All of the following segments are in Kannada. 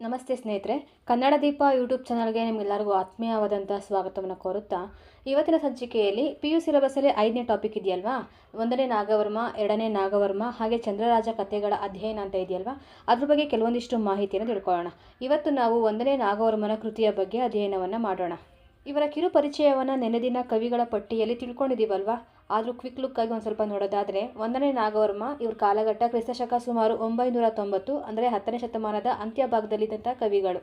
ನಮಸ್ತೆ ಸ್ನೇಹಿತರೆ, ಕನ್ನಡ ದೀಪ ಯೂಟ್ಯೂಬ್ ಚಾನಲ್ಗೆ ನಿಮಗೆಲ್ಲರಿಗೂ ಆತ್ಮೀಯವಾದಂಥ ಸ್ವಾಗತವನ್ನು ಕೋರುತ್ತಾ, ಇವತ್ತಿನ ಸಂಚಿಕೆಯಲ್ಲಿ ಪಿ ಯು ಸಿಲೆಬಸ್ಸಲ್ಲಿ ಐದನೇ ಟಾಪಿಕ್ ಇದೆಯಲ್ವಾ? ಒಂದನೇ ನಾಗವರ್ಮ, ಎರಡನೇ ನಾಗವರ್ಮ, ಹಾಗೆ ಚಂದ್ರರಾಜ ಕಥೆಗಳ ಅಧ್ಯಯನ ಅಂತ ಇದೆಯಲ್ವಾ? ಅದ್ರ ಬಗ್ಗೆ ಕೆಲವೊಂದಿಷ್ಟು ಮಾಹಿತಿಯನ್ನು ತಿಳ್ಕೊಳ್ಳೋಣ. ಇವತ್ತು ನಾವು ಒಂದನೇ ನಾಗವರ್ಮನ ಕೃತಿಯ ಬಗ್ಗೆ ಅಧ್ಯಯನವನ್ನು ಮಾಡೋಣ. ಇವರ ಕಿರು ಪರಿಚಯವನ್ನು ನೆನೆದಿನ ಕವಿಗಳ ಪಟ್ಟಿಯಲ್ಲಿ ತಿಳ್ಕೊಂಡಿದ್ದೀವಲ್ವಾ? ಆದರೂ ಕ್ವಿಕ್ ಲುಕ್ ಆಗಿ ಒಂದು ಸ್ವಲ್ಪ ನೋಡೋದಾದರೆ ಒಂದನೇ ನಾಗವರ್ಮ ಇವ್ರ ಕಾಲಘಟ್ಟ ಕ್ರಿಸ್ತಶಕ ಸುಮಾರು ಒಂಬೈನೂರ ತೊಂಬತ್ತು ಅಂದರೆ ಹತ್ತನೇ ಶತಮಾನದ ಅಂತ್ಯ ಭಾಗದಲ್ಲಿದ್ದಂಥ ಕವಿಗಳು.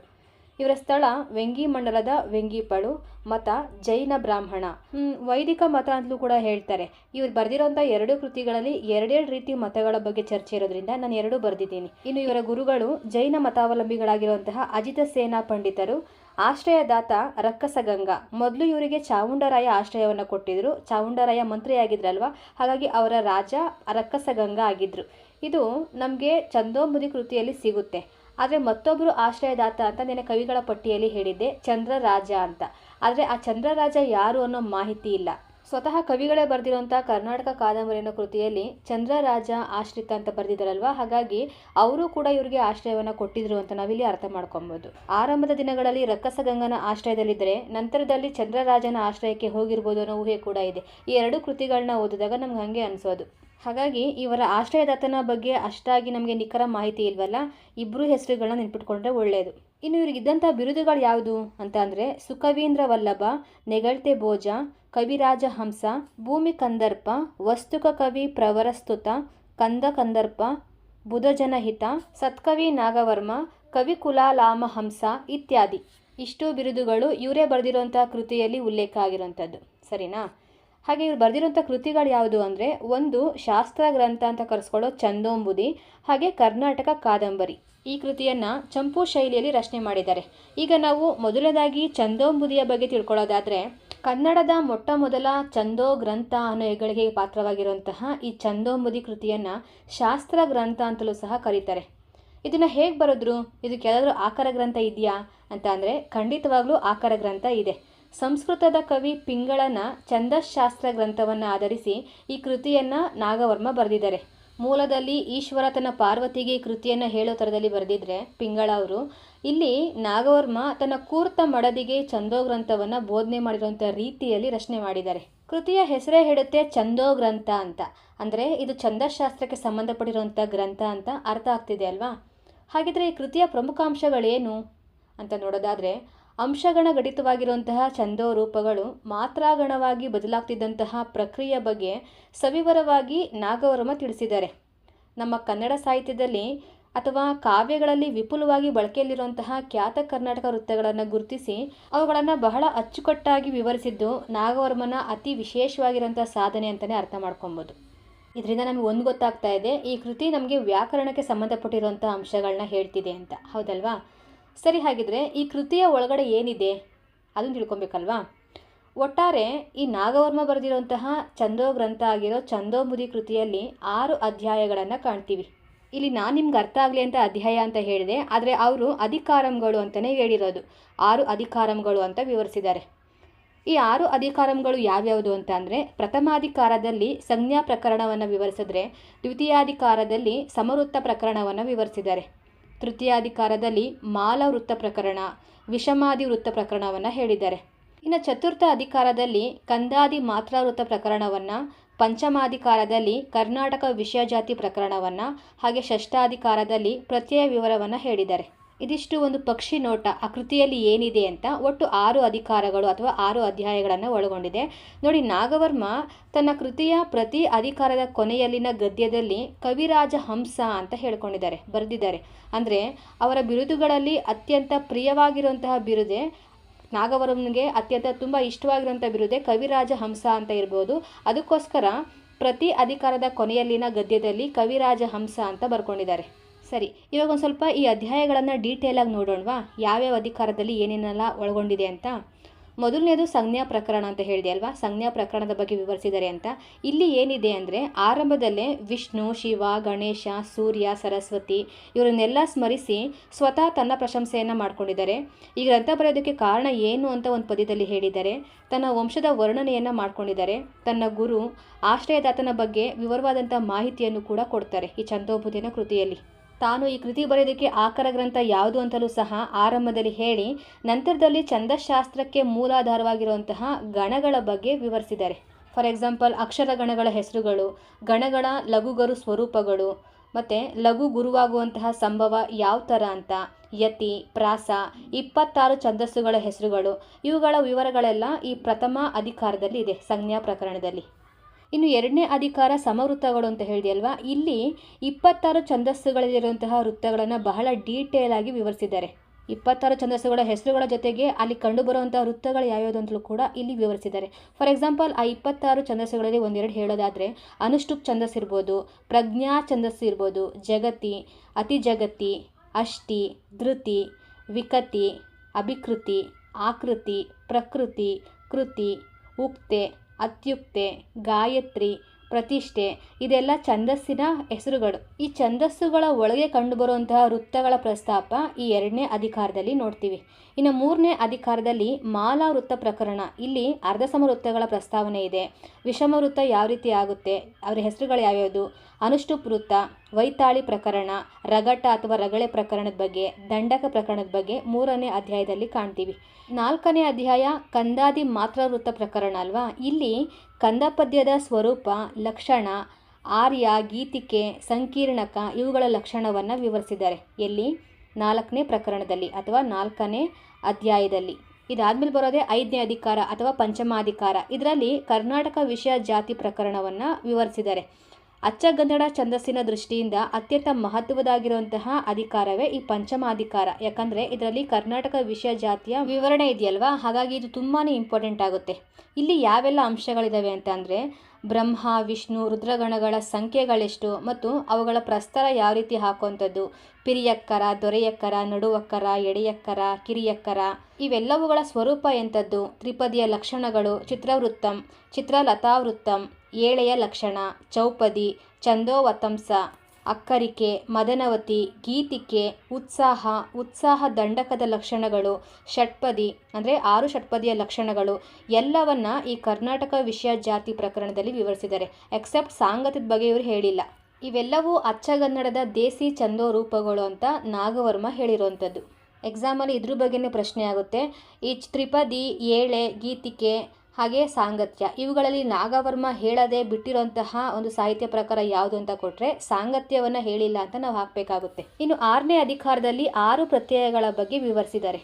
ಇವರ ಸ್ಥಳ ವೆಂಗಿ ಮಂಡಲದ ವೆಂಗಿಪಳು ಮತ ಜೈನ ಬ್ರಾಹ್ಮಣ. ಹ್ಮ್, ವೈದಿಕ ಮತ ಅಂತಲೂ ಕೂಡ ಹೇಳ್ತಾರೆ. ಇವ್ರು ಬರೆದಿರೋಂಥ ಎರಡು ಕೃತಿಗಳಲ್ಲಿ ಎರಡೆರಡು ರೀತಿ ಮತಗಳ ಬಗ್ಗೆ ಚರ್ಚೆ ಇರೋದ್ರಿಂದ ನಾನು ಎರಡೂ ಬರೆದಿದ್ದೀನಿ. ಇನ್ನು ಇವರ ಗುರುಗಳು ಜೈನ ಮತಾವಲಂಬಿಗಳಾಗಿರುವಂತಹ ಅಜಿತ ಸೇನಾ ಪಂಡಿತರು ಆಶ್ರಯದಾತ ರಕ್ಕಸಗಂಗಾ. ಮೊದಲು ಇವರಿಗೆ ಚಾವುಂಡರಾಯ ಆಶ್ರಯವನ್ನು ಕೊಟ್ಟಿದ್ರು. ಚಾವುಂಡರಾಯ ಮಂತ್ರಿಯಾಗಿದ್ರಲ್ವಾ? ಹಾಗಾಗಿ ಅವರ ರಾಜ ರಕ್ಕಸಗಂಗಾ ಆಗಿದ್ರು. ಇದು ನಮಗೆ ಚಂದೋಮುದಿ ಕೃತಿಯಲ್ಲಿ ಸಿಗುತ್ತೆ. ಆದರೆ ಮತ್ತೊಬ್ಬರು ಆಶ್ರಯದಾತ ಅಂತ ನಿನ್ನೆ ಕವಿಗಳ ಪಟ್ಟಿಯಲ್ಲಿ ಹೇಳಿದ್ದೆ, ಚಂದ್ರರಾಜ ಅಂತ. ಆದರೆ ಆ ಚಂದ್ರರಾಜ ಯಾರು ಅನ್ನೋ ಮಾಹಿತಿ ಇಲ್ಲ. ಸ್ವತಃ ಕವಿಗಳೇ ಬರೆದಿರುವಂಥ ಕರ್ನಾಟಕ ಕಾದಂಬರಿ ಅನ್ನೋ ಕೃತಿಯಲ್ಲಿ ಚಂದ್ರರಾಜ ಆಶ್ರಿತ ಅಂತ ಬರೆದಿದ್ದಾರಲ್ವಾ? ಹಾಗಾಗಿ ಅವರು ಕೂಡ ಇವರಿಗೆ ಆಶ್ರಯವನ್ನು ಕೊಟ್ಟಿದ್ರು ಅಂತ ನಾವಿಲ್ಲಿ ಅರ್ಥ ಮಾಡ್ಕೊಬೋದು. ಆರಂಭದ ದಿನಗಳಲ್ಲಿ ರಕ್ಕಸಗಂಗನ ಆಶ್ರಯದಲ್ಲಿದ್ದರೆ ನಂತರದಲ್ಲಿ ಚಂದ್ರರಾಜನ ಆಶ್ರಯಕ್ಕೆ ಹೋಗಿರ್ಬೋದು ಅನ್ನೋ ಊಹೆ ಕೂಡ ಇದೆ. ಈ ಎರಡು ಕೃತಿಗಳನ್ನ ಓದಿದಾಗ ನಮ್ಗೆ ಹಾಗೆ ಅನಿಸೋದು. ಹಾಗಾಗಿ ಇವರ ಆಶ್ರಯದಾತನ ಬಗ್ಗೆ ಅಷ್ಟಾಗಿ ನಮಗೆ ನಿಖರ ಮಾಹಿತಿ ಇಲ್ವಲ್ಲ? ಇಬ್ಬರು ಹೆಸರುಗಳನ್ನ ನೆನ್ಪಿಟ್ಕೊಂಡ್ರೆ ಒಳ್ಳೆಯದು ಇನ್ನು ಇವರಿಗಿದ್ದಂಥ ಬಿರುದುಗಳು ಯಾವುದು ಅಂತ ಅಂದರೆ ಸುಕವೀಂದ್ರ ವಲ್ಲಭ, ನೆಗಳ್ತೆ ಭೋಜ ಕವಿರಾಜ ಹಂಸ, ಭೂಮಿ ಕಂದರ್ಪ, ವಸ್ತುಕ ಕವಿ ಪ್ರವರಸ್ತುತ ಕಂದ ಕಂದರ್ಪ, ಬುಧಜನಹಿತ, ಸತ್ಕವಿ ನಾಗವರ್ಮ, ಕವಿ ಕುಲಾಲಾಮ ಹಂಸ ಇತ್ಯಾದಿ. ಇಷ್ಟು ಬಿರುದುಗಳು ಇವರೇ ಬರೆದಿರುವಂಥ ಕೃತಿಯಲ್ಲಿ ಉಲ್ಲೇಖ ಆಗಿರುವಂಥದ್ದು ಸರಿನಾ? ಹಾಗೆ ಇವ್ರು ಬರೆದಿರುವಂಥ ಕೃತಿಗಳು ಯಾವುದು ಅಂದರೆ ಒಂದು ಶಾಸ್ತ್ರ ಗ್ರಂಥ ಅಂತ ಕರೆಸ್ಕೊಳ್ಳೋ ಚಂದೋಂಬುದಿ, ಹಾಗೆ ಕರ್ನಾಟಕ ಕಾದಂಬರಿ. ಈ ಕೃತಿಯನ್ನು ಚಂಪು ಶೈಲಿಯಲ್ಲಿ ರಚನೆ ಮಾಡಿದ್ದಾರೆ. ಈಗ ನಾವು ಮೊದಲನೇದಾಗಿ ಚಂದೋಂಬುದಿಯ ಬಗ್ಗೆ ತಿಳ್ಕೊಳ್ಳೋದಾದರೆ, ಕನ್ನಡದ ಮೊಟ್ಟ ಮೊದಲ ಚಂದೋ ಗ್ರಂಥ ಅನ್ನೋ ಹೆಗ್ಗಳಿಕೆಗೆ ಪಾತ್ರವಾಗಿರುವಂತಹ ಈ ಚಂದೋಂಬುದಿ ಕೃತಿಯನ್ನು ಶಾಸ್ತ್ರ ಗ್ರಂಥ ಅಂತಲೂ ಸಹ ಕರೀತಾರೆ. ಇದನ್ನು ಹೇಗೆ ಬರೆದ್ರು? ಇದಕ್ಕೆ ಯಾವುದಾದ್ರೂ ಆಕಾರ ಗ್ರಂಥ ಇದೆಯಾ? ಅಂತ ಅಂದರೆ ಖಂಡಿತವಾಗ್ಲೂ ಆಕಾರ ಗ್ರಂಥ ಇದೆ. ಸಂಸ್ಕೃತದ ಕವಿ ಪಿಂಗಳನ ಛಂದಶಾಸ್ತ್ರ ಗ್ರಂಥವನ್ನು ಆಧರಿಸಿ ಈ ಕೃತಿಯನ್ನು ನಾಗವರ್ಮ ಬರೆದಿದ್ದಾರೆ. ಮೂಲದಲ್ಲಿ ಈಶ್ವರ ತನ್ನ ಪಾರ್ವತಿಗೆ ಈ ಕೃತಿಯನ್ನು ಹೇಳೋ ಥರದಲ್ಲಿ ಬರೆದಿದ್ರೆ ಪಿಂಗಳ ಅವರು, ಇಲ್ಲಿ ನಾಗವರ್ಮ ತನ್ನ ಕೂರ್ತ ಮಡದಿಗೆ ಛಂದೋ ಗ್ರಂಥವನ್ನು ಬೋಧನೆ ಮಾಡಿರುವಂಥ ರೀತಿಯಲ್ಲಿ ರಚನೆ ಮಾಡಿದ್ದಾರೆ. ಕೃತಿಯ ಹೆಸರೇ ಹೇಳುತ್ತೆ ಛಂದೋ ಗ್ರಂಥ ಅಂತ. ಅಂದರೆ ಇದು ಛಂದಶಾಸ್ತ್ರಕ್ಕೆ ಸಂಬಂಧಪಟ್ಟಿರುವಂಥ ಗ್ರಂಥ ಅಂತ ಅರ್ಥ ಆಗ್ತಿದೆ ಅಲ್ವಾ? ಹಾಗಿದ್ರೆ ಈ ಕೃತಿಯ ಪ್ರಮುಖ ಅಂಶಗಳೇನು ಅಂತ ನೋಡೋದಾದರೆ ಅಂಶಗಣ ಘಟಿತವಾಗಿರುವಂತಹ ಛಂದೋ ರೂಪಗಳು ಮಾತ್ರಾಗಣವಾಗಿ ಬದಲಾಗ್ತಿದ್ದಂತಹ ಪ್ರಕ್ರಿಯೆ ಬಗ್ಗೆ ಸವಿವರವಾಗಿ ನಾಗವರ್ಮ ತಿಳಿಸಿದ್ದಾರೆ. ನಮ್ಮ ಕನ್ನಡ ಸಾಹಿತ್ಯದಲ್ಲಿ ಅಥವಾ ಕಾವ್ಯಗಳಲ್ಲಿ ವಿಪುಲವಾಗಿ ಬಳಕೆಯಲ್ಲಿರುವಂತಹ ಖ್ಯಾತ ಕರ್ನಾಟಕ ವೃತ್ತಗಳನ್ನು ಗುರುತಿಸಿ ಅವುಗಳನ್ನು ಬಹಳ ಅಚ್ಚುಕಟ್ಟಾಗಿ ವಿವರಿಸಿದ್ದು ನಾಗವರ್ಮನ ಅತಿ ವಿಶೇಷವಾಗಿರುವಂಥ ಸಾಧನೆ ಅಂತಲೇ ಅರ್ಥ ಮಾಡ್ಕೊಬೋದು. ಇದರಿಂದ ನಮಗೆ ಒಂದು ಗೊತ್ತಾಗ್ತಾ ಇದೆ, ಈ ಕೃತಿ ನಮಗೆ ವ್ಯಾಕರಣಕ್ಕೆ ಸಂಬಂಧಪಟ್ಟಿರುವಂಥ ಅಂಶಗಳನ್ನ ಹೇಳ್ತಿದೆ ಅಂತ. ಹೌದಲ್ವಾ? ಸರಿ ಹಾಗಿದ್ರೆ ಈ ಕೃತಿಯ ಒಳಗಡೆ ಏನಿದೆ? ಅದನ್ನು ತಿಳ್ಕೊಬೇಕಲ್ವಾ? ಒಟ್ಟಾರೆ ಈ ನಾಗವರ್ಮ ಬರೆದಿರುವಂತಹ ಚಂದೋ ಗ್ರಂಥ ಆಗಿರೋ ಚಂದೋಮುದಿ ಕೃತಿಯಲ್ಲಿ ಆರು ಅಧ್ಯಾಯಗಳನ್ನು ಕಾಣ್ತೀವಿ. ಇಲ್ಲಿ ನಾನು ನಿಮ್ಗೆ ಅರ್ಥ ಆಗಲಿ ಅಂತ ಅಧ್ಯಾಯ ಅಂತ ಹೇಳಿದೆ, ಆದರೆ ಅವರು ಅಧಿಕಾರಂಗಳು ಅಂತಲೇ ಹೇಳಿರೋದು. ಆರು ಅಧಿಕಾರಂಗಳು ಅಂತ ವಿವರಿಸಿದ್ದಾರೆ. ಈ ಆರು ಅಧಿಕಾರಂಗಳು ಯಾವ್ಯಾವುದು ಅಂತ ಅಂದರೆ, ಪ್ರಥಮಾಧಿಕಾರದಲ್ಲಿ ಸಂಜ್ಞಾ ಪ್ರಕರಣವನ್ನು ವಿವರಿಸಿದ್ರೆ, ದ್ವಿತೀಯಾಧಿಕಾರದಲ್ಲಿ ಸಮವೃತ್ತ ಪ್ರಕರಣವನ್ನು ವಿವರಿಸಿದ್ದಾರೆ. ತೃತೀಯಾಧಿಕಾರದಲ್ಲಿ ಮಾಲ ವೃತ್ತ ಪ್ರಕರಣ, ವಿಷಮಾದಿ ವೃತ್ತ ಪ್ರಕರಣವನ್ನು ಹೇಳಿದ್ದಾರೆ. ಇನ್ನು ಚತುರ್ಥ ಅಧಿಕಾರದಲ್ಲಿ ಕಂದಾದಿ ಮಾತ್ರಾವೃತ್ತ ಪ್ರಕರಣವನ್ನು, ಪಂಚಮಾಧಿಕಾರದಲ್ಲಿ ಕರ್ನಾಟಕ ವಿಷಯಜಾತಿ ಪ್ರಕರಣವನ್ನು, ಹಾಗೆ ಷಷ್ಠಾಧಿಕಾರದಲ್ಲಿ ಪ್ರತ್ಯಯ ವಿವರವನ್ನು ಹೇಳಿದ್ದಾರೆ. ಇದಿಷ್ಟು ಒಂದು ಪಕ್ಷಿ ನೋಟ. ಆ ಕೃತಿಯಲ್ಲಿ ಏನಿದೆ ಅಂತ ಒಟ್ಟು ಆರು ಅಧಿಕಾರಗಳು ಅಥವಾ ಆರು ಅಧ್ಯಾಯಗಳನ್ನು ಒಳಗೊಂಡಿದೆ. ನೋಡಿ, ನಾಗವರ್ಮ ತನ್ನ ಕೃತಿಯ ಪ್ರತಿ ಅಧಿಕಾರದ ಕೊನೆಯಲ್ಲಿನ ಗದ್ಯದಲ್ಲಿ ಕವಿರಾಜ ಹಂಸ ಅಂತ ಹೇಳ್ಕೊಂಡಿದ್ದಾರೆ, ಬರೆದಿದ್ದಾರೆ. ಅಂದರೆ, ಅವರ ಬಿರುದುಗಳಲ್ಲಿ ಅತ್ಯಂತ ಪ್ರಿಯವಾಗಿರುವಂತಹ ಬಿರುದೆ, ನಾಗವರ್ಮನಿಗೆ ಅತ್ಯಂತ ತುಂಬ ಇಷ್ಟವಾಗಿರುವಂಥ ಬಿರುದೆ ಕವಿರಾಜ ಹಂಸ ಅಂತ ಇರ್ಬೋದು. ಅದಕ್ಕೋಸ್ಕರ ಪ್ರತಿ ಅಧಿಕಾರದ ಕೊನೆಯಲ್ಲಿನ ಗದ್ಯದಲ್ಲಿ ಕವಿರಾಜ ಹಂಸ ಅಂತ ಬರ್ಕೊಂಡಿದ್ದಾರೆ. ಸರಿ, ಇವಾಗ ಒಂದು ಸ್ವಲ್ಪ ಈ ಅಧ್ಯಾಯಗಳನ್ನು ಡೀಟೇಲಾಗಿ ನೋಡೋಣವಾ? ಯಾವ್ಯಾವ ಅಧಿಕಾರದಲ್ಲಿ ಏನೇನೆಲ್ಲ ಒಳಗೊಂಡಿದೆ ಅಂತ? ಮೊದಲನೇದು ಸಂಜ್ಞಾ ಪ್ರಕರಣ ಅಂತ ಹೇಳಿದೆ ಅಲ್ವಾ? ಸಂಜ್ಞಾ ಪ್ರಕರಣದ ಬಗ್ಗೆ ವಿವರಿಸಿದ್ದಾರೆ ಅಂತ. ಇಲ್ಲಿ ಏನಿದೆ ಅಂದರೆ, ಆರಂಭದಲ್ಲೇ ವಿಷ್ಣು, ಶಿವ, ಗಣೇಶ, ಸೂರ್ಯ, ಸರಸ್ವತಿ ಇವರನ್ನೆಲ್ಲ ಸ್ಮರಿಸಿ ಸ್ವತಃ ತನ್ನ ಪ್ರಶಂಸೆಯನ್ನು ಮಾಡ್ಕೊಂಡಿದ್ದಾರೆ. ಈ ಗ್ರಂಥ ಬರೆಯೋದಕ್ಕೆ ಕಾರಣ ಏನು ಅಂತ ಒಂದು ಪದ್ಯದಲ್ಲಿ ಹೇಳಿದ್ದಾರೆ. ತನ್ನ ವಂಶದ ವರ್ಣನೆಯನ್ನು ಮಾಡಿಕೊಂಡಿದ್ದಾರೆ. ತನ್ನ ಗುರು, ಆಶ್ರಯದಾತನ ಬಗ್ಗೆ ವಿವರವಾದಂಥ ಮಾಹಿತಿಯನ್ನು ಕೂಡ ಕೊಡ್ತಾರೆ ಈ ಚಂದೋಬುದಿನ ಕೃತಿಯಲ್ಲಿ. ತಾನು ಈ ಕೃತಿ ಬರೆಯೋದಕ್ಕೆ ಆಕರ ಗ್ರಂಥ ಯಾವುದು ಅಂತಲೂ ಸಹ ಆರಂಭದಲ್ಲಿ ಹೇಳಿ, ನಂತರದಲ್ಲಿ ಛಂದಶಾಸ್ತ್ರಕ್ಕೆ ಮೂಲಾಧಾರವಾಗಿರುವಂತಹ ಗಣಗಳ ಬಗ್ಗೆ ವಿವರಿಸಿದ್ದಾರೆ. ಫಾರ್ ಎಕ್ಸಾಂಪಲ್, ಅಕ್ಷರ ಗಣಗಳ ಹೆಸರುಗಳು, ಗಣಗಳ ಲಘುಗರು ಸ್ವರೂಪಗಳು, ಮತ್ತು ಲಘು ಗುರುವಾಗುವಂತಹ ಸಂಭವ ಯಾವ ಥರ ಅಂತ, ಯತಿ, ಪ್ರಾಸ, ಇಪ್ಪತ್ತಾರು ಛಂದಸ್ಸುಗಳ ಹೆಸರುಗಳು, ಇವುಗಳ ವಿವರಗಳೆಲ್ಲ ಈ ಪ್ರಥಮ ಅಧಿಕಾರದಲ್ಲಿ ಇದೆ, ಸಂಜ್ಞಾ ಪ್ರಕರಣದಲ್ಲಿ. ಇನ್ನು ಎರಡನೇ ಅಧಿಕಾರ ಸಮವೃತ್ತಗಳು ಅಂತ ಹೇಳಿದೆಯಲ್ವಾ? ಇಲ್ಲಿ ಇಪ್ಪತ್ತಾರು ಛಂದಸ್ಸುಗಳಲ್ಲಿರುವಂತಹ ವೃತ್ತಗಳನ್ನು ಬಹಳ ಡೀಟೇಲ್ ಆಗಿ ವಿವರಿಸಿದ್ದಾರೆ. ಇಪ್ಪತ್ತಾರು ಛಂದಸ್ಸುಗಳ ಹೆಸರುಗಳ ಜೊತೆಗೆ ಅಲ್ಲಿ ಕಂಡುಬರುವಂತಹ ವೃತ್ತಗಳು ಯಾವ್ಯಾವುದು ಅಂತಲೂ ಕೂಡ ಇಲ್ಲಿ ವಿವರಿಸಿದ್ದಾರೆ. ಫಾರ್ ಎಕ್ಸಾಂಪಲ್ ಆ ಇಪ್ಪತ್ತಾರು ಛಂದಸ್ಸುಗಳಲ್ಲಿ ಒಂದೆರಡು ಹೇಳೋದಾದರೆ ಅನುಷ್ಠುಪ್ ಛಂದಸ್ಸು ಇರ್ಬೋದು, ಪ್ರಜ್ಞಾ ಛಂದಸ್ಸು ಇರ್ಬೋದು, ಜಗತಿ ಅತಿ ಜಗತಿ ಅಷ್ಟಿ, ಧೃತಿ, ವಿಕತಿ, ಅಭಿಕೃತಿ, ಆಕೃತಿ, ಪ್ರಕೃತಿ, ಕೃತಿ, ಉಕ್ತೆ ಅತ್ಯುಕ್ತೆ ಗಾಯತ್ರಿ ಪ್ರತಿಷ್ಠೆ. ಇದೆಲ್ಲ ಛಂದಸ್ಸಿನ ಹೆಸರುಗಳು. ಈ ಛಂದಸ್ಸುಗಳ ಒಳಗೆ ಕಂಡುಬರುವಂತಹ ವೃತ್ತಗಳ ಪ್ರಸ್ತಾಪ ಈ ಎರಡನೇ ಅಧಿಕಾರದಲ್ಲಿ ನೋಡ್ತೀವಿ. ಇನ್ನು ಮೂರನೇ ಅಧಿಕಾರದಲ್ಲಿ ಮಾಲಾ ವೃತ್ತ ಪ್ರಕರಣ. ಇಲ್ಲಿ ಅರ್ಧ ಸಮ ವೃತ್ತಗಳ ಪ್ರಸ್ತಾವನೆ ಇದೆ. ವಿಷಮ ವೃತ್ತ ಯಾವ ರೀತಿ ಆಗುತ್ತೆ? ಅವರ ಹೆಸರುಗಳು ಯಾವ್ಯಾವುದು? ಅನುಷ್ಠುಪ್ ವೃತ್ತ, ವೈತಾಳಿ ಪ್ರಕರಣ, ರಗಟ ಅಥವಾ ರಗಳೆ ಪ್ರಕರಣದ ಬಗ್ಗೆ, ದಂಡಕ ಪ್ರಕರಣದ ಬಗ್ಗೆ ಮೂರನೇ ಅಧ್ಯಾಯದಲ್ಲಿ ಕಾಣ್ತೀವಿ. ನಾಲ್ಕನೇ ಅಧ್ಯಾಯ, ಕಂದಾದಿ ಮಾತ್ರ ವೃತ್ತ ಪ್ರಕರಣ ಅಲ್ವಾ? ಇಲ್ಲಿ ಕಂದ ಪದ್ಯದ ಸ್ವರೂಪ, ಲಕ್ಷಣ, ಆರ್ಯ, ಗೀತಿಕೆ, ಸಂಕೀರ್ಣಕ ಇವುಗಳ ಲಕ್ಷಣವನ್ನು ವಿವರಿಸಿದ್ದಾರೆ. ಎಲ್ಲಿ? ನಾಲ್ಕನೇ ಪ್ರಕರಣದಲ್ಲಿ ಅಥವಾ ನಾಲ್ಕನೇ ಅಧ್ಯಾಯದಲ್ಲಿ. ಇದಾದ್ಮೇಲೆ ಬರೋದೇ ಐದನೇ ಅಧಿಕಾರ ಅಥವಾ ಪಂಚಮಾಧಿಕಾರ. ಇದರಲ್ಲಿ ಕರ್ನಾಟಕ ವಿಷಯ ಜಾತಿ ಪ್ರಕರಣವನ್ನು ವಿವರಿಸಿದ್ದಾರೆ. ಅಚ್ಚಗನ್ನಡ ಛಂದಸ್ಸಿನ ದೃಷ್ಟಿಯಿಂದ ಅತ್ಯಂತ ಮಹತ್ವದಾಗಿರುವಂತಹ ಅಧಿಕಾರವೇ ಈ ಪಂಚಮಾಧಿಕಾರ. ಯಾಕಂದರೆ ಇದರಲ್ಲಿ ಕರ್ನಾಟಕ ವಿಷಯ ಜಾತಿಯ ವಿವರಣೆ ಇದೆಯಲ್ವಾ? ಹಾಗಾಗಿ ಇದು ತುಂಬಾ ಇಂಪಾರ್ಟೆಂಟ್ ಆಗುತ್ತೆ. ಇಲ್ಲಿ ಯಾವೆಲ್ಲ ಅಂಶಗಳಿದಾವೆ ಅಂತ ಅಂದರೆ ಬ್ರಹ್ಮ, ವಿಷ್ಣು, ರುದ್ರಗಣಗಳ ಸಂಖ್ಯೆಗಳೆಷ್ಟು ಮತ್ತು ಅವುಗಳ ಪ್ರಸ್ತಾರ ಯಾವ ರೀತಿ ಹಾಕುವಂಥದ್ದು? ಪಿರಿಯಕ್ಕರ, ದೊರೆಯಕ್ಕರ, ನಡುವಕ್ಕರ, ಎಡೆಯಕ್ಕರ, ಕಿರಿಯಕ್ಕರ ಇವೆಲ್ಲವುಗಳ ಸ್ವರೂಪ ಎಂಥದ್ದು? ತ್ರಿಪದಿಯ ಲಕ್ಷಣಗಳು, ಚಿತ್ರವೃತ್ತಂ, ಚಿತ್ರಲತಾವೃತ್ತಂ ಏಳೆಯ ಲಕ್ಷಣ, ಚೌಪದಿ, ಛಂದೋವತಂಸ, ಅಕ್ಕರಿಕೆ, ಮದನವತಿ, ಗೀತಿಕೆ, ಉತ್ಸಾಹ ಉತ್ಸಾಹ ದಂಡಕದ ಲಕ್ಷಣಗಳು, ಷಟ್ಪದಿ, ಅಂದರೆ ಆರು ಷಟ್ಪದಿಯ ಲಕ್ಷಣಗಳು, ಎಲ್ಲವನ್ನ ಈ ಕರ್ನಾಟಕ ವಿಷಯ ಜಾತಿ ಪ್ರಕರಣದಲ್ಲಿ ವಿವರಿಸಿದ್ದಾರೆ. ಎಕ್ಸೆಪ್ಟ್ ಸಾಂಗತ್ಯದ ಬಗ್ಗೆ ಇವರು ಹೇಳಿಲ್ಲ. ಇವೆಲ್ಲವೂ ಅಚ್ಚಗನ್ನಡದ ದೇಸಿ ಚಂದೋ ರೂಪಗಳು ಅಂತ ನಾಗವರ್ಮ ಹೇಳಿರುವಂಥದ್ದು. ಎಕ್ಸಾಮಲ್ಲಿ ಇದ್ರ ಬಗ್ಗೆನೇ ಪ್ರಶ್ನೆ ಆಗುತ್ತೆ. ಈ ತ್ರಿಪದಿ, ಏಳೆ, ಗೀತಿಕೆ ಹಾಗೆ ಸಾಂಗತ್ಯ. ಇವುಗಳಲ್ಲಿ ನಾಗವರ್ಮ ಹೇಳದೆ ಬಿಟ್ಟಿರುವಂತಹ ಒಂದು ಸಾಹಿತ್ಯ ಪ್ರಕಾರ ಯಾವುದು ಅಂತ ಕೊಟ್ಟರೆ ಸಾಂಗತ್ಯವನ್ನು ಹೇಳಿಲ್ಲ ಅಂತ ನಾವು ಹಾಕಬೇಕಾಗುತ್ತೆ. ಇನ್ನು ಆರನೇ ಅಧಿಕಾರದಲ್ಲಿ ಆರು ಪ್ರತ್ಯಯಗಳ ಬಗ್ಗೆ ವಿವರಿಸಿದ್ದಾರೆ.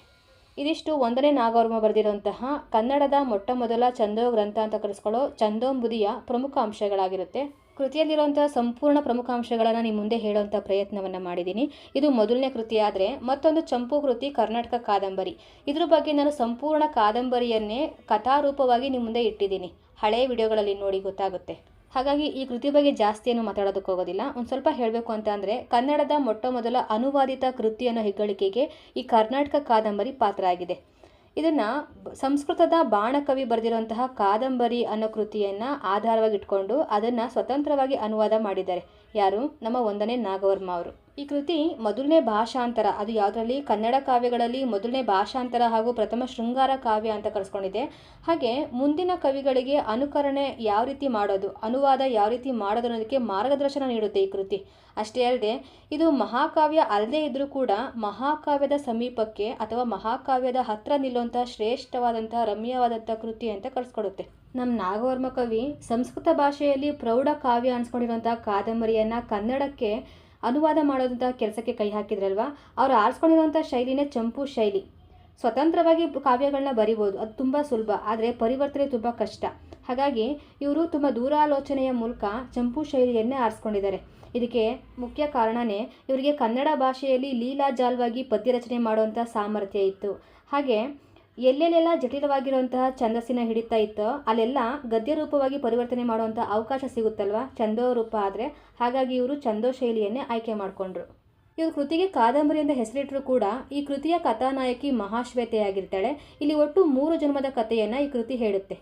ಇದಿಷ್ಟು ಒಂದನೇ ನಾಗವರ್ಮ ಬರೆದಿರುವಂತಹ ಕನ್ನಡದ ಮೊಟ್ಟ ಮೊದಲ ಛಂದೋ ಗ್ರಂಥ ಅಂತ ಕರೆಸ್ಕೊಳ್ಳೋ ಚಂದೋಂಬುದಿಯ ಪ್ರಮುಖ ಅಂಶಗಳಾಗಿರುತ್ತೆ. ಕೃತಿಯಲ್ಲಿರುವಂತಹ ಸಂಪೂರ್ಣ ಪ್ರಮುಖ ಅಂಶಗಳನ್ನು ನಿಮ್ಮ ಮುಂದೆ ಹೇಳುವಂಥ ಪ್ರಯತ್ನವನ್ನು ಮಾಡಿದ್ದೀನಿ ಇದು ಮೊದಲನೇ ಕೃತಿ ಆದರೆ ಮತ್ತೊಂದು ಚಂಪು ಕೃತಿ ಕರ್ನಾಟಕ ಕಾದಂಬರಿ. ಇದ್ರ ಬಗ್ಗೆ ನಾನು ಸಂಪೂರ್ಣ ಕಾದಂಬರಿಯನ್ನೇ ಕಥಾರೂಪವಾಗಿ ನಿಮ್ಮ ಮುಂದೆ ಇಟ್ಟಿದ್ದೀನಿ ಹಳೆಯ ವಿಡಿಯೋಗಳಲ್ಲಿ ನೋಡಿ ಗೊತ್ತಾಗುತ್ತೆ. ಹಾಗಾಗಿ ಈ ಕೃತಿ ಬಗ್ಗೆ ಜಾಸ್ತಿ ಏನು ಮಾತಾಡೋದಕ್ಕೆ ಹೋಗೋದಿಲ್ಲ. ಒಂದು ಸ್ವಲ್ಪ ಹೇಳಬೇಕು ಅಂತ ಅಂದರೆ ಕನ್ನಡದ ಮೊಟ್ಟ ಮೊದಲ ಅನುವಾದಿತ ಕೃತಿಯನ್ನು ಹೆಗ್ಗಳಿಕೆಗೆ ಈ ಕರ್ನಾಟಕ ಕಾದಂಬರಿ ಪಾತ್ರ ಆಗಿದೆ ಇದನ್ನು ಸಂಸ್ಕೃತದ ಬಾಣಕವಿ ಬರೆದಿರುವಂತಹ ಕಾದಂಬರಿ ಅನ್ನೋ ಕೃತಿಯನ್ನು ಆಧಾರವಾಗಿ ಇಟ್ಕೊಂಡು ಅದನ್ನು ಸ್ವತಂತ್ರವಾಗಿ ಅನುವಾದ ಮಾಡಿದ್ದಾರೆ. ಯಾರು? ನಮ್ಮ ಒಂದನೇ ನಾಗವರ್ಮ ಅವರು. ಈ ಕೃತಿ ಮೊದಲನೇ ಭಾಷಾಂತರ. ಅದು ಯಾವುದರಲ್ಲಿ? ಕನ್ನಡ ಕಾವ್ಯಗಳಲ್ಲಿ ಮೊದಲನೇ ಭಾಷಾಂತರ ಹಾಗೂ ಪ್ರಥಮ ಶೃಂಗಾರ ಕಾವ್ಯ ಅಂತ ಕರೆಸ್ಕೊಂಡಿದೆ. ಹಾಗೆ ಮುಂದಿನ ಕವಿಗಳಿಗೆ ಅನುಕರಣೆ ಯಾವ ರೀತಿ ಮಾಡೋದು, ಅನುವಾದ ಯಾವ ರೀತಿ ಮಾಡೋದು ಅನ್ನೋದಕ್ಕೆ ಮಾರ್ಗದರ್ಶನ ನೀಡುತ್ತೆ ಈ ಕೃತಿ. ಅಷ್ಟೇ ಅಲ್ಲದೆ, ಇದು ಮಹಾಕಾವ್ಯ ಅಲ್ಲದೇ ಇದ್ದರೂ ಕೂಡ ಮಹಾಕಾವ್ಯದ ಸಮೀಪಕ್ಕೆ ಅಥವಾ ಮಹಾಕಾವ್ಯದ ಹತ್ತಿರ ನಿಲ್ಲುವಂಥ ಶ್ರೇಷ್ಠವಾದಂತಹ ರಮ್ಯವಾದಂಥ ಕೃತಿ ಅಂತ ಕರೆಸ್ಕೊಡುತ್ತೆ. ನಮ್ಮ ನಾಗವರ್ಮ ಕವಿ ಸಂಸ್ಕೃತ ಭಾಷೆಯಲ್ಲಿ ಪ್ರೌಢ ಕಾವ್ಯ ಅನ್ಸ್ಕೊಂಡಿರುವಂಥ ಕಾದಂಬರಿಯನ್ನು ಕನ್ನಡಕ್ಕೆ ಅನುವಾದ ಮಾಡೋದಂಥ ಕೆಲಸಕ್ಕೆ ಕೈ ಹಾಕಿದ್ರಲ್ವಾ? ಅವ್ರು ಆರಿಸ್ಕೊಂಡಿರುವಂಥ ಶೈಲಿನೇ ಚಂಪು ಶೈಲಿ. ಸ್ವತಂತ್ರವಾಗಿ ಕಾವ್ಯಗಳನ್ನ ಬರಿಬೋದು, ಅದು ತುಂಬ ಸುಲಭ, ಆದರೆ ಪರಿವರ್ತನೆ ತುಂಬ ಕಷ್ಟ. ಹಾಗಾಗಿ ಇವರು ತುಂಬ ದೂರಾಲೋಚನೆಯ ಮೂಲಕ ಚಂಪು ಶೈಲಿಯನ್ನೇ ಆರಿಸ್ಕೊಂಡಿದ್ದಾರೆ. ಇದಕ್ಕೆ ಮುಖ್ಯ ಕಾರಣವೇ ಇವರಿಗೆ ಕನ್ನಡ ಭಾಷೆಯಲ್ಲಿ ಲೀಲಾಜಾಲವಾಗಿ ಪದ್ಯ ರಚನೆ ಮಾಡುವಂಥ ಸಾಮರ್ಥ್ಯ ಇತ್ತು. ಹಾಗೆ ಎಲ್ಲೆಲ್ಲೆಲ್ಲ ಜಟಿಲವಾಗಿರುವಂತಹ ಛಂದಸ್ಸಿನ ಹಿಡಿತಾ ಇತ್ತೋ. ಅಲ್ಲೆಲ್ಲ ಗದ್ಯ ರೂಪವಾಗಿ ಪರಿವರ್ತನೆ ಮಾಡುವಂಥ ಅವಕಾಶ ಸಿಗುತ್ತಲ್ವಾ? ಛಂದೋ ರೂಪ ಆದರೆ ಹಾಗಾಗಿ ಇವರು ಛಂದೋ ಶೈಲಿಯನ್ನೇ ಆಯ್ಕೆ ಮಾಡಿಕೊಂಡ್ರು. ಇವರು ಕೃತಿಗೆ ಕಾದಂಬರಿ ಅಂತ ಹೆಸರಿಟ್ಟರು ಕೂಡ ಈ ಕೃತಿಯ ಕಥಾನಾಯಕಿ ಮಹಾಶ್ವೇತೆಯಾಗಿರ್ತಾಳೆ. ಇಲ್ಲಿ ಒಟ್ಟು ಮೂರು ಜನ್ಮದ ಕಥೆಯನ್ನು ಈ ಕೃತಿ ಹೇಳುತ್ತೆ.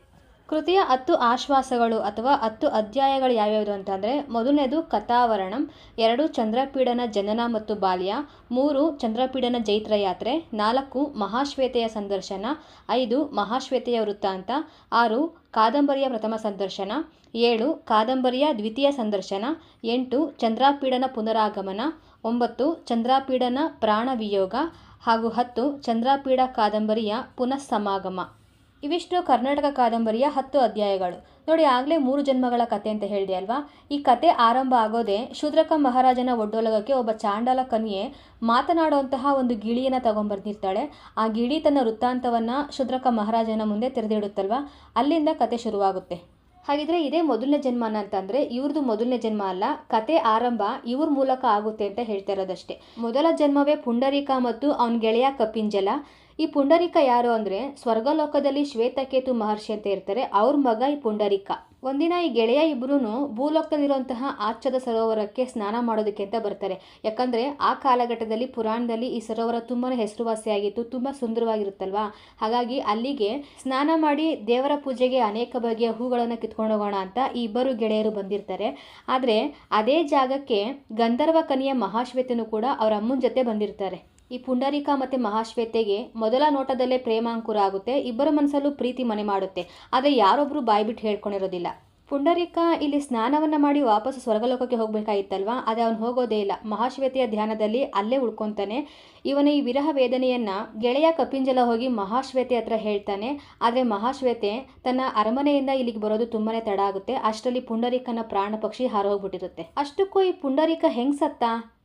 ಕೃತಿಯ ಹತ್ತು ಆಶ್ವಾಸಗಳು ಅಥವಾ ಹತ್ತು ಅಧ್ಯಾಯಗಳು ಯಾವ್ಯಾವುದು ಅಂತಂದರೆ, ಮೊದಲನೇದು ಕಥಾವರಣಂ, ಎರಡು ಚಂದ್ರಪೀಡನ ಜನನ ಮತ್ತು ಬಾಲ್ಯ, ಮೂರು ಚಂದ್ರಪೀಡನ ಜೈತ್ರ ಯಾತ್ರೆ ನಾಲ್ಕು ಮಹಾಶ್ವೇತೆಯ ಸಂದರ್ಶನ, ಐದು ಮಹಾಶ್ವೇತೆಯ ವೃತ್ತಾಂತ, ಆರು ಕಾದಂಬರಿಯ ಪ್ರಥಮ ಸಂದರ್ಶನ, ಏಳು ಕಾದಂಬರಿಯ ದ್ವಿತೀಯ ಸಂದರ್ಶನ, ಎಂಟು ಚಂದ್ರಾಪೀಡನ ಪುನರಾಗಮನ, ಒಂಬತ್ತು ಚಂದ್ರಾಪೀಡನ ಪ್ರಾಣವಿಯೋಗ ಹಾಗೂ ಹತ್ತು ಚಂದ್ರಾಪೀಡ ಕಾದಂಬರಿಯ ಪುನಃ ಸಮಾಗಮ ಇವಿಷ್ಟು ಕರ್ನಾಟಕ ಕಾದಂಬರಿಯ ಹತ್ತು ಅಧ್ಯಾಯಗಳು. ನೋಡಿ, ಆಗಲೇ ಮೂರು ಜನ್ಮಗಳ ಕತೆ ಅಂತ ಹೇಳಿದೆ ಅಲ್ವಾ? ಈ ಕತೆ ಆರಂಭ ಆಗೋದೆ ಶೂದ್ರಕ ಮಹಾರಾಜನ ಒಡ್ಡೊಲಗಕ್ಕೆ ಒಬ್ಬ ಚಾಂಡಾಲ ಕನ್ಯೆ ಮಾತನಾಡುವಂತಹ ಒಂದು ಗಿಳಿಯನ್ನು ತಗೊಂಡ್ಬರ್ದಿರ್ತಾಳೆ ಆ ಗಿಳಿ ತನ್ನ ವೃತ್ತಾಂತವನ್ನು ಶುದ್ರಕ ಮಹಾರಾಜನ ಮುಂದೆ ತೆರೆದಿಡುತ್ತಲ್ವಾ? ಅಲ್ಲಿಂದ ಕತೆ ಶುರುವಾಗುತ್ತೆ. ಹಾಗಿದ್ರೆ ಇದೇ ಮೊದಲನೇ ಜನ್ಮ ಅಂತಂದ್ರೆ ಇವ್ರದ್ದು ಮೊದಲನೇ ಜನ್ಮ ಅಲ್ಲ, ಕತೆ ಆರಂಭ ಇವ್ರ ಮೂಲಕ ಆಗುತ್ತೆ ಅಂತ ಹೇಳ್ತಾ ಇರೋದಷ್ಟೇ. ಮೊದಲ ಜನ್ಮವೇ ಪುಂಡರೀಕ ಮತ್ತು ಅವನ ಗೆಳೆಯ ಕಪಿಂಜಲ ಈ ಪುಂಡರಿಕ ಯಾರು ಅಂದರೆ ಸ್ವರ್ಗಲೋಕದಲ್ಲಿ ಶ್ವೇತಕೇತು ಮಹರ್ಷಿ ಅಂತ ಇರ್ತಾರೆ, ಅವ್ರ ಮಗ ಈ ಪುಂಡರಿಕ. ಒಂದಿನ ಈ ಗೆಳೆಯ ಇಬ್ಬರೂ ಭೂಲೋಕದಲ್ಲಿರುವಂತಹ ಆಚ್ಚದ ಸರೋವರಕ್ಕೆ ಸ್ನಾನ ಮಾಡೋದಕ್ಕೆ ಅಂತ ಬರ್ತಾರೆ. ಯಾಕಂದರೆ ಆ ಕಾಲಘಟ್ಟದಲ್ಲಿ, ಪುರಾಣದಲ್ಲಿ ಈ ಸರೋವರ ತುಂಬಾ ಹೆಸರುವಾಸಿಯಾಗಿತ್ತು, ತುಂಬ ಸುಂದರವಾಗಿರುತ್ತಲ್ವಾ? ಹಾಗಾಗಿ ಅಲ್ಲಿಗೆ ಸ್ನಾನ ಮಾಡಿ ದೇವರ ಪೂಜೆಗೆ ಅನೇಕ ಬಗೆಯ ಹೂಗಳನ್ನು ಕಿತ್ಕೊಂಡು ಹೋಗೋಣ ಅಂತ ಈ ಇಬ್ಬರು ಗೆಳೆಯರು ಬಂದಿರ್ತಾರೆ. ಆದರೆ ಅದೇ ಜಾಗಕ್ಕೆ ಗಂಧರ್ವ ಕನಿಯ ಮಹಾಶ್ವೇತನು ಕೂಡ ಅವರ ಅಮ್ಮನ ಜೊತೆ ಬಂದಿರ್ತಾರೆ. ಈ ಪುಂಡರೀಕ ಮತ್ತು ಮಹಾಶ್ವೇತೆಗೆ ಮೊದಲ ನೋಟದಲ್ಲೇ ಪ್ರೇಮಾಂಕುರ ಆಗುತ್ತೆ. ಇಬ್ಬರ ಮನಸ್ಸಲ್ಲೂ ಪ್ರೀತಿ ಮನೆ ಮಾಡುತ್ತೆ. ಆದರೆ ಯಾರೊಬ್ಬರು ಬಾಯ್ಬಿಟ್ಟು ಹೇಳ್ಕೊಂಡಿರೋದಿಲ್ಲ. ಪುಂಡರೀಕ ಇಲ್ಲಿ ಸ್ನಾನವನ್ನು ಮಾಡಿ ವಾಪಸ್ ಸ್ವರ್ಗಲೋಕಕ್ಕೆ ಹೋಗಬೇಕಾಗಿತ್ತಲ್ವಾ? ಆದರೆ ಅವನು ಹೋಗೋದೇ ಇಲ್ಲ. ಮಹಾಶ್ವೇತೆಯ ಧ್ಯಾನದಲ್ಲಿ ಅಲ್ಲೇ ಉಳ್ಕೊತಾನೆ. ಇವನ ಈ ವಿರಹ ವೇದನೆಯನ್ನು ಗೆಳೆಯ ಕಪಿಂಜಲ ಹೋಗಿ ಮಹಾಶ್ವೇತೆ ಹತ್ರ ಹೇಳ್ತಾನೆ. ಆದರೆ ಮಹಾಶ್ವೇತೆ ತನ್ನ ಅರಮನೆಯಿಂದ ಇಲ್ಲಿಗೆ ಬರೋದು ತುಂಬಾ ತಡ ಆಗುತ್ತೆ. ಅಷ್ಟರಲ್ಲಿ ಪುಂಡರೀಕನ ಪ್ರಾಣ ಪಕ್ಷಿ ಹಾರೋಗ್ಬಿಟ್ಟಿರುತ್ತೆ. ಅಷ್ಟಕ್ಕೂ ಈ ಪುಂಡರೀಕ ಹೆಂಗ್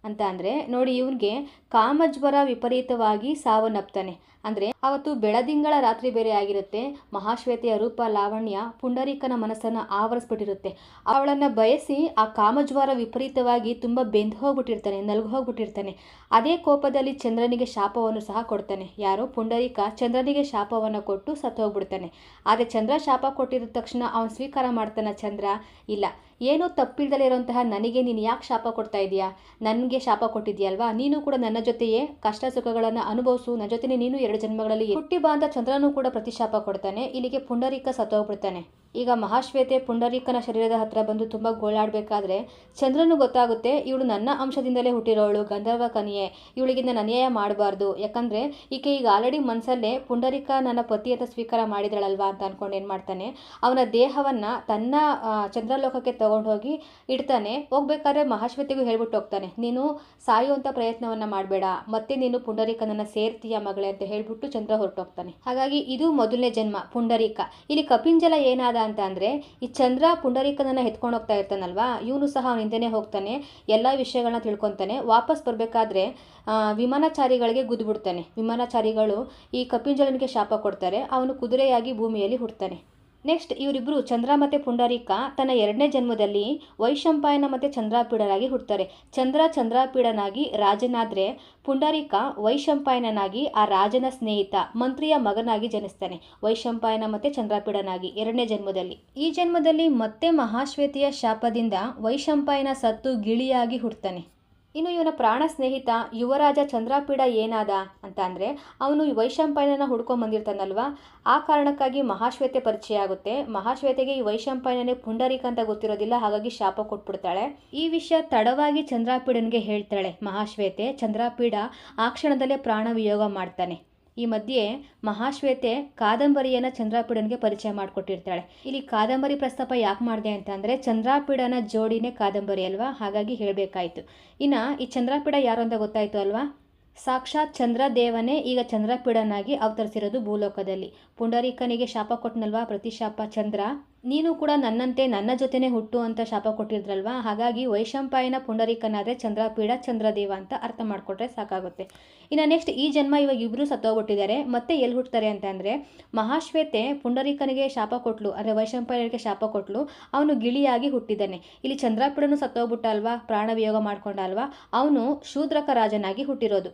ಅಂತ ಅಂದರೆ ನೋಡಿ ಇವನಿಗೆ ಕಾಮಜ್ವರ ವಿಪರೀತವಾಗಿ ಸಾವನ್ನಪ್ತಾನೆ ಅಂದರೆ ಅವತ್ತು ಬೆಳದಿಂಗಳ ರಾತ್ರಿ ಬೇರೆ ಆಗಿರುತ್ತೆ. ಮಹಾಶ್ವೇತೆಯ ರೂಪ ಲಾವಣ್ಯ ಪುಂಡರೀಕನ ಮನಸ್ಸನ್ನು ಆವರಿಸ್ಬಿಟ್ಟಿರುತ್ತೆ. ಅವಳನ್ನು ಬಯಸಿ ಆ ಕಾಮಜ್ವರ ವಿಪರೀತವಾಗಿ ತುಂಬ ಬೆಂದು ಹೋಗ್ಬಿಟ್ಟಿರ್ತಾನೆ, ನಲ್ಗು ಹೋಗ್ಬಿಟ್ಟಿರ್ತಾನೆ. ಅದೇ ಕೋಪದಲ್ಲಿ ಚಂದ್ರನಿಗೆ ಶಾಪವನ್ನು ಸಹ ಕೊಡ್ತಾನೆ. ಯಾರು ಪುಂಡರೀಕ ಚಂದ್ರನಿಗೆ ಶಾಪವನ್ನು ಕೊಟ್ಟು ಸತ್ತು ಹೋಗ್ಬಿಡ್ತಾನೆ ಆದರೆ ಚಂದ್ರ ಶಾಪ ಕೊಟ್ಟಿದ ತಕ್ಷಣ ಅವನು ಸ್ವೀಕಾರ ಮಾಡ್ತಾನೆ ಚಂದ್ರ? ಇಲ್ಲ. ಏನೂ ತಪ್ಪಿಲ್ದಲೇ ಇರೋಂತಹ ನನಗೆ ನೀನು ಯಾಕೆ ಶಾಪ ಕೊಡ್ತಾ ಇದೀಯಾ? ನನಗೆ ಶಾಪ ಕೊಟ್ಟಿದ್ಯಲ್ವಾ ನೀನು ಕೂಡ ನನ್ನ ಜೊತೆಯೇ ಕಷ್ಟ ಸುಖಗಳನ್ನು ಅನುಭವಿಸು. ನನ್ನ ಜೊತೆ ನೀನು ಎರಡು ಜನ್ಮಗಳಲ್ಲಿ ಹುಟ್ಟಿ ಬಾ ಅಂತ ಚಂದ್ರನೂ ಕೂಡ ಪ್ರತಿಶಾಪ ಕೊಡ್ತಾನೆ. ಇಲ್ಲಿಗೆ ಪುಂಡರೀಕ ಸತ್ತೋಗ್ಬಿಡ್ತಾನೆ. ಈಗ ಮಹಾಶ್ವೇತೆ ಪುಂಡರೀಕನ ಶರೀರದ ಹತ್ರ ಬಂದು ತುಂಬ ಗೋಳಾಡಬೇಕಾದ್ರೆ ಚಂದ್ರನು ಗೊತ್ತಾಗುತ್ತೆ ಇವಳು ನನ್ನ ಅಂಶದಿಂದಲೇ ಹುಟ್ಟಿರೋಳು, ಗಂಧರ್ವ ಕನಿಯೆ. ಇವಳಿಗಿಂತ ಅನ್ಯಾಯ ಮಾಡಬಾರ್ದು. ಯಾಕಂದರೆ ಈಕೆ ಈಗ ಆಲ್ರೆಡಿ ಮನಸ್ಸಲ್ಲೇ ಪುಂಡರೀಕ ನನ್ನ ಪತಿ ಅಂತ ಸ್ವೀಕಾರ ಮಾಡಿದಳಲ್ವಾ ಅಂತ ಅಂದ್ಕೊಂಡು ಏನು ಮಾಡ್ತಾನೆ? ಅವನ ದೇಹವನ್ನು ತನ್ನ ಚಂದ್ರಲೋಕಕ್ಕೆ ತಗೊಂಡು ಹೋಗಿ ಇಡ್ತಾನೆ. ಹೋಗ್ಬೇಕಾದ್ರೆ ಮಹಾಶ್ವೇತೆಗೂ ಹೇಳ್ಬಿಟ್ಟು ಹೋಗ್ತಾನೆ. ನೀನು ಸಾಯುವಂಥ ಪ್ರಯತ್ನವನ್ನು ಮಾಡಬೇಡ. ಮತ್ತೆ ನೀನು ಪುಂಡರೀಕನನ್ನು ಸೇರ್ತೀಯ ಮಗಳೇ ಅಂತ ಹೇಳ್ಬಿಟ್ಟು ಚಂದ್ರ ಹೊರಟೋಗ್ತಾನೆ. ಹಾಗಾಗಿ ಇದು ಮೊದಲನೇ ಜನ್ಮ ಪುಂಡರೀಕ. ಇಲ್ಲಿ ಕಪಿಂಜಲ ಏನಾದ ಅಂತ ಅಂದರೆ ಈ ಚಂದ್ರ ಪುಂಡರೀಕನನ್ನು ಎತ್ಕೊಂಡು ಹೋಗ್ತಾ ಇರ್ತಾನಲ್ವಾ? ಇವನು ಸಹ ಅವನ ಹಿಂದೆನೇ ಹೋಗ್ತಾನೆ, ಎಲ್ಲ ವಿಷಯಗಳನ್ನ ತಿಳ್ಕೊತಾನೆ. ವಾಪಸ್ ಬರಬೇಕಾದ್ರೆ ವಿಮಾನಚಾರಿಗಳಿಗೆ ಗುದ್ದುಬಿಡ್ತಾನೆ ವಿಮಾನಚಾರಿಗಳು ಈ ಕಪಿಂಜಲನಿಗೆ ಶಾಪ ಕೊಡ್ತಾರೆ. ಅವನು ಕುದುರೆಯಾಗಿ ಭೂಮಿಯಲ್ಲಿ ಹುಡ್ತಾನೆ ನೆಕ್ಸ್ಟ್ ಇವರಿಬ್ಬರು ಚಂದ್ರ ಮತ್ತು ಪುಂಡರೀಕ ತನ್ನ ಎರಡನೇ ಜನ್ಮದಲ್ಲಿ ವೈಶಂಪಾಯನ ಮತ್ತು ಚಂದ್ರಾಪೀಡರಾಗಿ ಹುಡ್ತಾರೆ ಚಂದ್ರ ಚಂದ್ರಾಪೀಡನಾಗಿ ರಾಜನಾದರೆ ಪುಂಡರೀಕ ವೈಶಂಪಾಯನನಾಗಿ ಆ ರಾಜನ ಸ್ನೇಹಿತ, ಮಂತ್ರಿಯ ಮಗನಾಗಿ ಜನಿಸ್ತಾನೆ. ವೈಶಂಪಾಯನ ಮತ್ತು ಚಂದ್ರಾಪೀಡನಾಗಿ ಎರಡನೇ ಜನ್ಮದಲ್ಲಿ. ಈ ಜನ್ಮದಲ್ಲಿ ಮತ್ತೆ ಮಹಾಶ್ವೇತಿಯ ಶಾಪದಿಂದ ವೈಶಂಪಾಯನ ಸತ್ತು ಗಿಳಿಯಾಗಿ ಹುಡ್ತಾನೆ ಇನ್ನು ಇವನ ಪ್ರಾಣ ಸ್ನೇಹಿತ ಯುವರಾಜ ಚಂದ್ರಾಪೀಡ ಏನಾದ ಅಂತ ಅಂದರೆ ಅವನು ಈ ವೈಶಂಪಾಯನನ ಹುಡ್ಕೊಂಡ್ ಬಂದಿರ್ತಾನಲ್ವಾ? ಆ ಕಾರಣಕ್ಕಾಗಿ ಮಹಾಶ್ವೇತೆ ಪರಿಚಯ ಆಗುತ್ತೆ. ಮಹಾಶ್ವೇತೆಗೆ ಈ ವೈಶಂಪಾಯನೇ ಪುಂಡರೀಕ ಅಂತ ಗೊತ್ತಿರೋದಿಲ್ಲ, ಹಾಗಾಗಿ ಶಾಪ ಕೊಟ್ಬಿಡ್ತಾಳೆ. ಈ ವಿಷಯ ತಡವಾಗಿ ಚಂದ್ರಾಪೀಡನಿಗೆ ಹೇಳ್ತಾಳೆ ಮಹಾಶ್ವೇತೆ. ಚಂದ್ರಾಪೀಡ ಆ ಕ್ಷಣದಲ್ಲೇ ಪ್ರಾಣ ವಿಯೋಗ ಮಾಡ್ತಾನೆ. ಈ ಮಧ್ಯೆ ಮಹಾಶ್ವೇತೆ ಕಾದಂಬರಿಯನ್ನು ಚಂದ್ರಾಪೀಡನ್ಗೆ ಪರಿಚಯ ಮಾಡಿಕೊಟ್ಟಿರ್ತಾಳೆ. ಇಲ್ಲಿ ಕಾದಂಬರಿ ಪ್ರಸ್ತಾಪ ಯಾಕೆ ಮಾಡಿದೆ ಅಂತಂದರೆ ಚಂದ್ರಾಪೀಡನ ಜೋಡಿನೇ ಕಾದಂಬರಿ ಅಲ್ವಾ? ಹಾಗಾಗಿ ಹೇಳಬೇಕಾಯಿತು. ಇನ್ನು ಈ ಚಂದ್ರಾಪೀಡ ಯಾರು ಅಂತ ಗೊತ್ತಾಯಿತು ಅಲ್ವಾ? ಸಾಕ್ಷಾತ್ ಚಂದ್ರದೇವನೇ ಈಗ ಚಂದ್ರಪೀಡನಾಗಿ ಅವತರಿಸಿರೋದು ಭೂಲೋಕದಲ್ಲಿ. ಪುಂಡರೀಕನಿಗೆ ಶಾಪ ಕೊಟ್ಟನಲ್ವಾ ಪ್ರತಿಶಾಪ ಚಂದ್ರ? ನೀನು ಕೂಡ ನನ್ನಂತೆ ನನ್ನ ಜೊತೆನೇ ಹುಟ್ಟು ಅಂತ ಶಾಪ ಕೊಟ್ಟಿದ್ರಲ್ವಾ? ಹಾಗಾಗಿ ವೈಶಂಪಾಯನ ಪುಂಡರೀಕನಾದರೆ ಚಂದ್ರಪೀಡ ಚಂದ್ರದೇವ ಅಂತ ಅರ್ಥ ಮಾಡಿಕೊಟ್ರೆ ಸಾಕಾಗುತ್ತೆ. ಇನ್ನು ನೆಕ್ಸ್ಟ್ ಈ ಜನ್ಮ ಇವಾಗ ಇಬ್ಬರು ಸತ್ತೋಗ್ಬಿಟ್ಟಿದ್ದಾರೆ. ಮತ್ತೆ ಎಲ್ಲಿ ಹುಟ್ತಾರೆ ಅಂತ ಅಂದರೆ ಮಹಾಶ್ವೇತೆ ಪುಂಡರೀಕನಿಗೆ ಶಾಪ ಕೊಟ್ಲು. ಅಂದರೆ ವೈಶಂಪಾಯನಿಗೆ ಶಾಪ ಕೊಟ್ಲು. ಅವನು ಗಿಳಿಯಾಗಿ ಹುಟ್ಟಿದ್ದಾನೆ. ಇಲ್ಲಿ ಚಂದ್ರಪೀಡನು ಸತ್ತೋಗ್ಬಿಟ್ಟ ಅಲ್ವಾ ಪ್ರಾಣ ವಿಯೋಗ ಮಾಡ್ಕೊಂಡ ಅಲ್ವಾ ಅವನು ಶೂದ್ರಕ ರಾಜನಾಗಿ ಹುಟ್ಟಿರೋದು.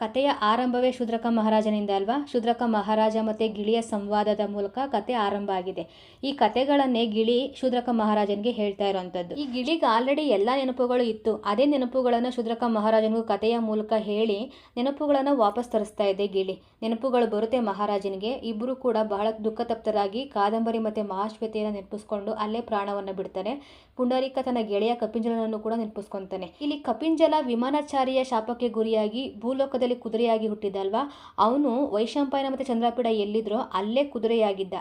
ಕಥೆಯ ಆರಂಭವೇ ಶುದ್ರಕ ಮಹಾರಾಜನಿಂದ ಅಲ್ವಾ? ಶುದ್ರಕ ಮಹಾರಾಜ ಮತ್ತು ಗಿಳಿಯ ಸಂವಾದದ ಮೂಲಕ ಕತೆ ಆರಂಭ ಆಗಿದೆ. ಈ ಕತೆಗಳನ್ನೇ ಗಿಳಿ ಶುದ್ರಕ ಮಹಾರಾಜನಿಗೆ ಹೇಳ್ತಾ ಇರುವಂಥದ್ದು. ಈ ಗಿಳಿಗೆ ಆಲ್ರೆಡಿ ಎಲ್ಲ ನೆನಪುಗಳು ಇತ್ತು. ಅದೇ ನೆನಪುಗಳನ್ನು ಶುದ್ರಕ ಮಹಾರಾಜನಿಗೂ ಕಥೆಯ ಮೂಲಕ ಹೇಳಿ ನೆನಪುಗಳನ್ನು ವಾಪಸ್ ತರಿಸ್ತಾ ಇದೆ ಗಿಳಿ. ನೆನಪುಗಳು ಬರುತ್ತೆ ಮಹಾರಾಜನಿಗೆ. ಇಬ್ಬರು ಕೂಡ ಬಹಳ ದುಃಖತಪ್ತರಾಗಿ ಕಾದಂಬರಿ ಮತ್ತು ಮಹಾಶ್ವೇತೆಯನ್ನು ನೆನಪಿಸ್ಕೊಂಡು ಅಲ್ಲೇ ಪ್ರಾಣವನ್ನು ಬಿಡ್ತಾನೆ. ಪುಂಡರೀಕ ತನ್ನ ಗೆಳೆಯ ಕಪಿಂಜಲನನ್ನು ಕೂಡ ನೆನಪಿಸ್ಕೊತಾನೆ. ಇಲ್ಲಿ ಕಪಿಂಜಲ ವಿಮಾನಚಾರಿಯ ಶಾಪಕ್ಕೆ ಗುರಿಯಾಗಿ ಭೂಲೋಕದಲ್ಲಿ ಕುದುರೆಯಾಗಿ ಹುಟ್ಟಿದಲ್ವಾ? ಅವನು ವೈಶಂಪಾಯನ ಮತ್ತು ಚಂದ್ರಾಪೀಡ ಎಲ್ಲಿದ್ರೋ ಅಲ್ಲೇ ಕುದುರೆಯಾಗಿದ್ದ.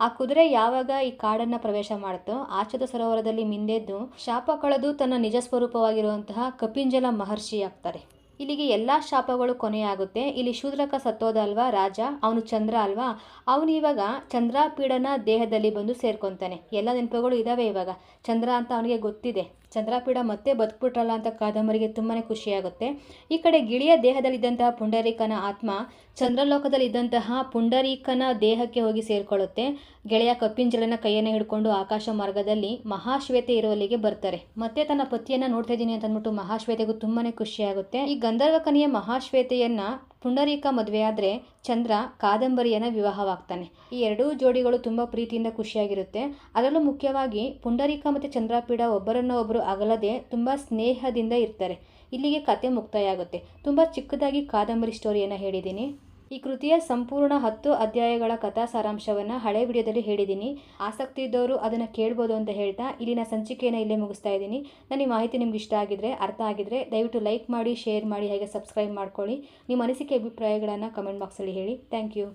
ಆ ಕುದುರೆ ಯಾವಾಗ ಈ ಕಾಡನ್ನ ಪ್ರವೇಶ ಮಾಡುತ್ತೋ ಆಚದ ಸರೋವರದಲ್ಲಿ ಮಿಂದೆದ್ದು ಶಾಪ ಕಳೆದು ತನ್ನ ನಿಜ ಸ್ವರೂಪವಾಗಿರುವಂತಹ ಕಪಿಂಜಲ ಮಹರ್ಷಿ ಆಗ್ತಾರೆ ಇಲ್ಲಿಗೆ ಎಲ್ಲ ಶಾಪಗಳು ಕೊನೆಯಾಗುತ್ತೆ. ಇಲ್ಲಿ ಶೂದ್ರಕ ಸತ್ತೋದ ಅಲ್ವಾ ರಾಜ? ಅವನು ಚಂದ್ರ ಅಲ್ವಾ? ಅವನು ಇವಾಗ ಚಂದ್ರಾಪೀಡನ ದೇಹದಲ್ಲಿ ಬಂದು ಸೇರ್ಕೊತಾನೆ. ಎಲ್ಲ ನೆನಪುಗಳು ಇದ್ದಾವೆ ಇವಾಗ. ಚಂದ್ರ ಅಂತ ಅವನಿಗೆ ಗೊತ್ತಿದೆ. ಚಂದ್ರಾಪೀಡ ಮತ್ತೆ ಬದುಕ್ಬಿಟ್ರಲ್ಲ ಅಂತ ಕಾದಂಬರಿಗೆ ತುಂಬಾ ಖುಷಿಯಾಗುತ್ತೆ. ಈ ಕಡೆ ಗಿಳಿಯ ದೇಹದಲ್ಲಿದ್ದಂತಹ ಪುಂಡರೀಕನ ಆತ್ಮ ಚಂದ್ರಲೋಕದಲ್ಲಿದ್ದಂತಹ ಪುಂಡರೀಕನ ದೇಹಕ್ಕೆ ಹೋಗಿ ಸೇರ್ಕೊಳ್ಳುತ್ತೆ. ಗೆಳೆಯ ಕಪ್ಪಿಂಜಲನ ಕೈಯನ್ನು ಹಿಡ್ಕೊಂಡು ಆಕಾಶ ಮಾರ್ಗದಲ್ಲಿ ಮಹಾಶ್ವೇತೆ ಇರುವಲ್ಲಿಗೆ ಬರ್ತಾರೆ. ಮತ್ತೆ ತನ್ನ ಪತಿಯನ್ನ ನೋಡ್ತಾ ಇದ್ದೀನಿ ಅಂತ ಅಂದ್ಬಿಟ್ಟು ಮಹಾಶ್ವೇತೆಗೂ ತುಂಬಾನೇ ಖುಷಿಯಾಗುತ್ತೆ. ಈ ಗಂಧರ್ವ ಕನಿಯ ಮಹಾಶ್ವೇತೆಯನ್ನ ಪುಂಡರೀಕ ಮದುವೆಯಾದರೆ ಚಂದ್ರ ಕಾದಂಬರಿಯನ್ನು ವಿವಾಹವಾಗ್ತಾನೆ. ಈ ಎರಡೂ ಜೋಡಿಗಳು ತುಂಬ ಪ್ರೀತಿಯಿಂದ ಖುಷಿಯಾಗಿರುತ್ತೆ. ಅದರಲ್ಲೂ ಮುಖ್ಯವಾಗಿ ಪುಂಡರೀಕ ಮತ್ತು ಚಂದ್ರಪೀಡ ಒಬ್ಬರನ್ನ ಒಬ್ಬರು ಅಗಲದೆ ತುಂಬ ಸ್ನೇಹದಿಂದ ಇರ್ತಾರೆ. ಇಲ್ಲಿಗೆ ಕತೆ ಮುಕ್ತಾಯ ಆಗುತ್ತೆ. ತುಂಬ ಚಿಕ್ಕದಾಗಿ ಕಾದಂಬರಿ ಸ್ಟೋರಿಯನ್ನು ಹೇಳಿದ್ದೀನಿ. ಈ ಕೃತಿಯ ಸಂಪೂರ್ಣ ಹತ್ತು ಅಧ್ಯಾಯಗಳ ಕಥಾ ಸಾರಾಂಶವನ್ನು ಹಳೆ ವಿಡಿಯೋದಲ್ಲಿ ಹೇಳಿದ್ದೀನಿ. ಆಸಕ್ತಿ ಇದ್ದವರು ಅದನ್ನು ಕೇಳ್ಬೋದು ಅಂತ ಹೇಳ್ತಾ ಇಲ್ಲಿನ ಸಂಚಿಕೆಯನ್ನು ಇಲ್ಲೇ ಮುಗಿಸ್ತಾ ಇದ್ದೀನಿ. ನನ್ನ ಈ ಮಾಹಿತಿ ನಿಮ್ಗೆ ಇಷ್ಟ ಆಗಿದ್ರೆ, ಅರ್ಥ ಆಗಿದ್ರೆ ದಯವಿಟ್ಟು ಲೈಕ್ ಮಾಡಿ, ಶೇರ್ ಮಾಡಿ, ಹಾಗೆ ಸಬ್ಸ್ಕ್ರೈಬ್ ಮಾಡ್ಕೊಳ್ಳಿ. ನಿಮ್ಮ ಅನಿಸಿಕೆ, ಅಭಿಪ್ರಾಯಗಳನ್ನು ಕಮೆಂಟ್ ಬಾಕ್ಸಲ್ಲಿ ಹೇಳಿ. Thank you.